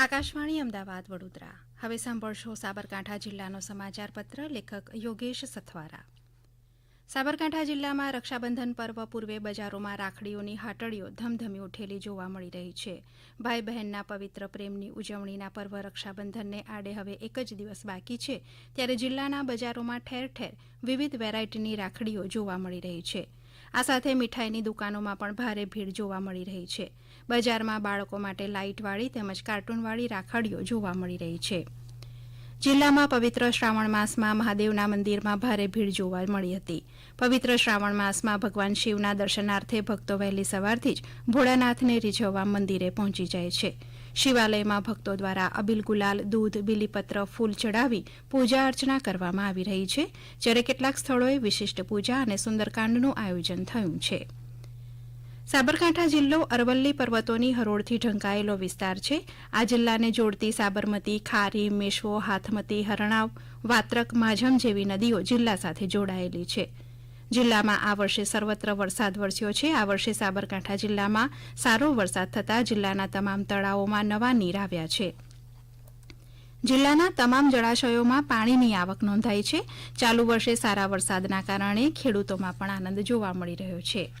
આકાશવાણી અમદાવાદ, વડોદરા. હવે સાંભળશો સાબરકાંઠા જિલ્લાનો સમાચાર પત્ર, લેખક યોગેશ સથવારા. સાબરકાંઠા જિલ્લામાં રક્ષાબંધન પર્વ પૂર્વે બજારોમાં રાખડીઓની હાટડીઓ ધમધમી ઉઠેલી જોવા મળી રહી છે. ભાઈ બહેનના પવિત્ર પ્રેમની ઉજવણીના પર્વ રક્ષાબંધનને આડે હવે એક જ દિવસ બાકી છે, ત્યારે જિલ્લાના બજારોમાં ઠેર ઠેર વિવિધ વેરાયટીની રાખડીઓ જોવા મળી રહી છે. આ સાથે મીઠાઈની દુકાનોમાં પણ ભારે ભીડ જોવા મળી રહી છે. બજારમાં બાળકો માટે લાઇટવાળી તેમજ કાર્ટૂનવાળી રાખડીઓ જોવા મળી રહી છે. જિલ્લામાં પવિત્ર શ્રાવણ માસમાં મહાદેવના મંદિરમાં ભારે ભીડ જોવા મળી હતી. પવિત્ર શ્રાવણ માસમાં ભગવાન શિવના દર્શનાર્થે ભક્તો વહેલી સવારથી જ ભોળાનાથને રીઝવવા મંદિરે પહોંચી જાય છે. શિવાલયમાં ભક્તો દ્વારા અબિલ ગુલાલ, દૂધ, બિલીપત્ર, ફૂલ ચડાવી પૂજા અર્ચના કરવામાં આવી રહી છે, જ્યારે કેટલાક સ્થળોએ વિશિષ્ટ પૂજા અને સુંદરકાંડનું આયોજન થયું છે. સાબરકાંઠા જિલ્લો અરવલ્લી પર્વતોની હરોળથી ઢંકાયેલો વિસ્તાર છે. આ જિલ્લાને જોડતી સાબરમતી, ખારી, મેશ્વો, હાથમતી, હરણાવ, વાત્રક માઝમ જેવી નદીઓ જિલ્લા સાથે જોડાયેલી છે. જિલ્લામાં આ વર્ષે સર્વત્ર વરસાદ વરસ્યો છે. આ વર્ષે સાબરકાંઠા જિલ્લામાં સારો વરસાદ થતાં જિલ્લાના તમામ તળાવોમાં નવા નીર આવ્યા છે. જિલ્લાના તમામ જળાશયોમાં પાણીની આવક નોંધાઈ છે. ચાલુ વર્ષે સારા વરસાદના કારણે ખેડૂતોમાં પણ આનંદ જોવા મળી રહ્યો છે.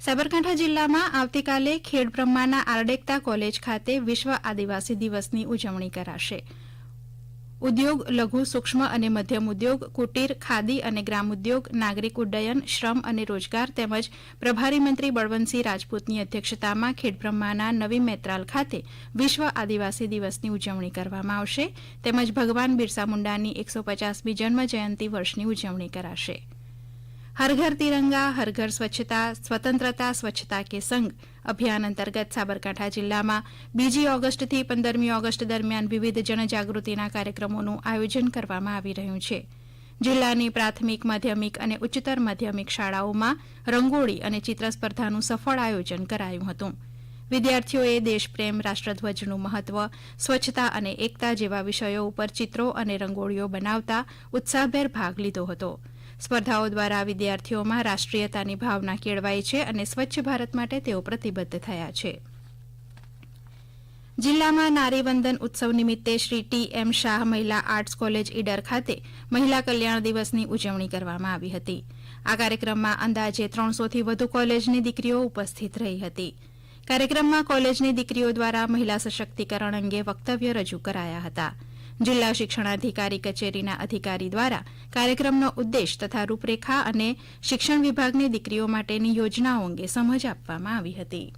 સાબરકાંઠા જિલ્લામાં આવતીકાલે ખેડબ્રહ્માના આરડેકતા કોલેજ ખાતે વિશ્વ આદિવાસી દિવસની ઉજવણી કરાશે. ઉદ્યોગ, લઘુ સૂક્ષ્મ અને મધ્યમ ઉદ્યોગ, કુટીર, ખાદી અને ગ્રામોદ્યોગ નાગરિક ઉડ્ડયન, શ્રમ અને રોજગાર તેમજ પ્રભારી મંત્રી બળવંતસિંહ રાજપૂતની અધ્યક્ષતામાં ખેડબ્રહ્માના નવી મેત્રાલ ખાતે વિશ્વ આદિવાસી દિવસની ઉજવણી કરવામાં આવશે. તેમજ ભગવાન બિરસા મુંડાની એકસો પચાસમી જન્મ જયંતિ વર્ષની ઉજવણી કરાશે. હર ઘર તિરંગા, હર ઘર સ્વચ્છતા, સ્વતંત્રતા, સ્વચ્છતા કે સંઘ અભિયાન અંતર્ગત સાબરકાંઠા જિલ્લામાં બીજી ઓગસ્ટથી પંદરમી ઓગસ્ટ દરમિયાન વિવિધ જનજાગૃતિના કાર્યક્રમોનું આયોજન કરવામાં આવી રહ્યું છે. જિલ્લાની પ્રાથમિક, માધ્યમિક અને ઉચ્ચતર માધ્યમિક શાળાઓમાં રંગોળી અને ચિત્ર સ્પર્ધાનું સફળ આયોજન કરાયું હતું. વિદ્યાર્થીઓએ દેશપ્રેમ, રાષ્ટ્રધ્વજનું મહત્વ, સ્વચ્છતા અને એકતા જેવા વિષયો ઉપર ચિત્રો અને રંગોળીઓ બનાવતા ઉત્સાહભેર ભાગ લીધો હતો. સ્પર્ધાઓ દ્વારા વિદ્યાર્થીઓમાં રાષ્ટ્રીયતાની ભાવના કેળવાઈ છે અને સ્વચ્છ ભારત માટે તેઓ પ્રતિબદ્ધ થયા છે. જિલ્લામાં નારીવંદન ઉત્સવ નિમિત્તે શ્રી ટી એમ શાહ મહિલા આર્ટ્સ કોલેજ ઈડર ખાતે મહિલા કલ્યાણ દિવસની ઉજવણી કરવામાં આવી હતી. આ કાર્યક્રમમાં અંદાજે ત્રણસોથી વધુ કોલેજની દીકરીઓ ઉપસ્થિત રહી હતી. કાર્યક્રમમાં કોલેજની દીકરીઓ દ્વારા મહિલા સશક્તિકરણ અંગે વક્તવ્ય રજૂ કરાયા હતા. જિલ્લા શિક્ષણાધિકારી કચેરીના અધિકારી દ્વારા કાર્યક્રમનો ઉદ્દેશ તથા રૂપરેખા અને શિક્ષણ વિભાગની દીકરીઓ માટેની યોજનાઓ અંગે સમજ આપવામાં આવી હતી.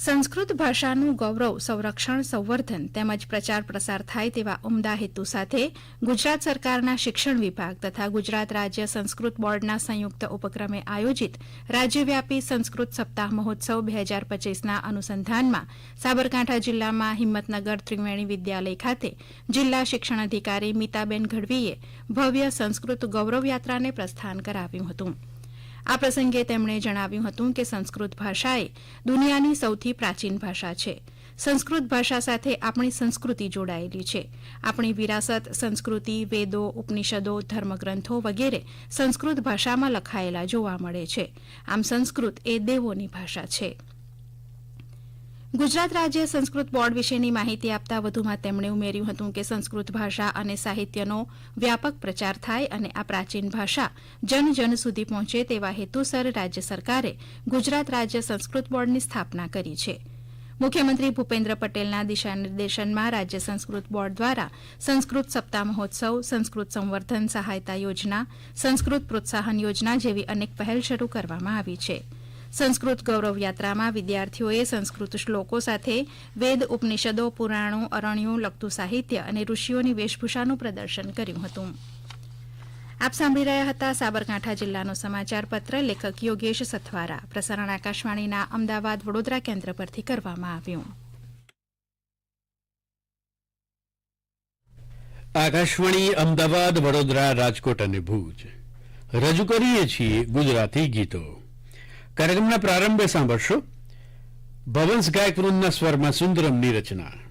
સંસ્કૃત ભાષાનું ગૌરવ, સંરક્ષણ, સંવર્ધન તેમજ પ્રચાર પ્રસાર થાય તેવા ઉમદા હેતુ સાથે ગુજરાત સરકારના શિક્ષણ વિભાગ તથા ગુજરાત રાજ્ય સંસ્કૃત બોર્ડના સંયુક્ત ઉપક્રમે આયોજિત રાજ્યવ્યાપી સંસ્કૃત સપ્તાહ મહોત્સવ બે હજાર પચીસના અનુસંધાનમાં સાબરકાંઠા જિલ્લામાં હિંમતનગર ત્રિવેણી વિદ્યાલય ખાતે જિલ્લા શિક્ષણ અધિકારી મીતાબેન ગઢવીએ ભવ્ય સંસ્કૃત ગૌરવ યાત્રાને પ્રસ્થાન કરાવ્યું હતું. આ પ્રસંગે તેમણે જણાવ્યું હતું કે સંસ્કૃત ભાષા એ દુનિયાની સૌથી પ્રાચીન ભાષા છે. સંસ્કૃત ભાષા સાથે આપણી સંસ્કૃતિ જોડાયેલી છે. આપણી વિરાસત, સંસ્કૃતિ, વેદો, ઉપનિષદો, ધર્મગ્રંથો વગેરે સંસ્કૃત ભાષામાં લખાયેલા જોવા મળે છે. આમ સંસ્કૃત એ દેવોની ભાષા છે. ગુજરાત રાજ્ય સંસ્કૃત બોર્ડ વિશેની માહિતી આપતા વધુમાં તેમણે ઉમેર્યું હતું કે સંસ્કૃત ભાષા અને સાહિત્યનો વ્યાપક પ્રચાર થાય અને આ પ્રાચીન ભાષા જન જન સુધી પહોંચે તેવા હેતુસર રાજ્ય સરકારે ગુજરાત રાજ્ય સંસ્કૃત બોર્ડની સ્થાપના કરી છે. મુખ્યમંત્રી ભૂપેન્દ્ર પટેલના દિશાનિર્દેશનમાં રાજ્ય સંસ્કૃત બોર્ડ દ્વારા સંસ્કૃત સપ્તાહ મહોત્સવ, સંસ્કૃત સંવર્ધન સહાયતા યોજના, સંસ્કૃત પ્રોત્સાહન યોજના જેવી અનેક પહેલ શરૂ કરવામાં આવી છે. સંસ્કૃત ગૌરવ યાત્રામાં વિદ્યાર્થીઓએ સંસ્કૃત શ્લોકો સાથે વેદ, ઉપનિષદો, પુરાણો, અરણ્યો લગતું સાહિત્ય અને ઋષિઓની વેશભૂષાનું પ્રદર્શન કર્યું હતું. આપ સાંભળી રહ્યા હતા સાબરકાંઠા જિલ્લાનો સમાચાર પત્ર લેખક યોગેશ સથવારા. પ્રસારણ આકાશવાણીના અમદાવાદ વડોદરા કેન્દ્ર પરથી કરવામાં આવ્યું. આકાશવાણી અમદાવાદ વડોદરા રાજકોટ અને ભુજ. રજૂ કરીએ છીએ ગુજરાતી ગીતો. કાર્યક્રમના પ્રારંભે સાંભળશો. ભવંસ ગાયક વૃંદના સ્વરમાં સુંદરમની રચના.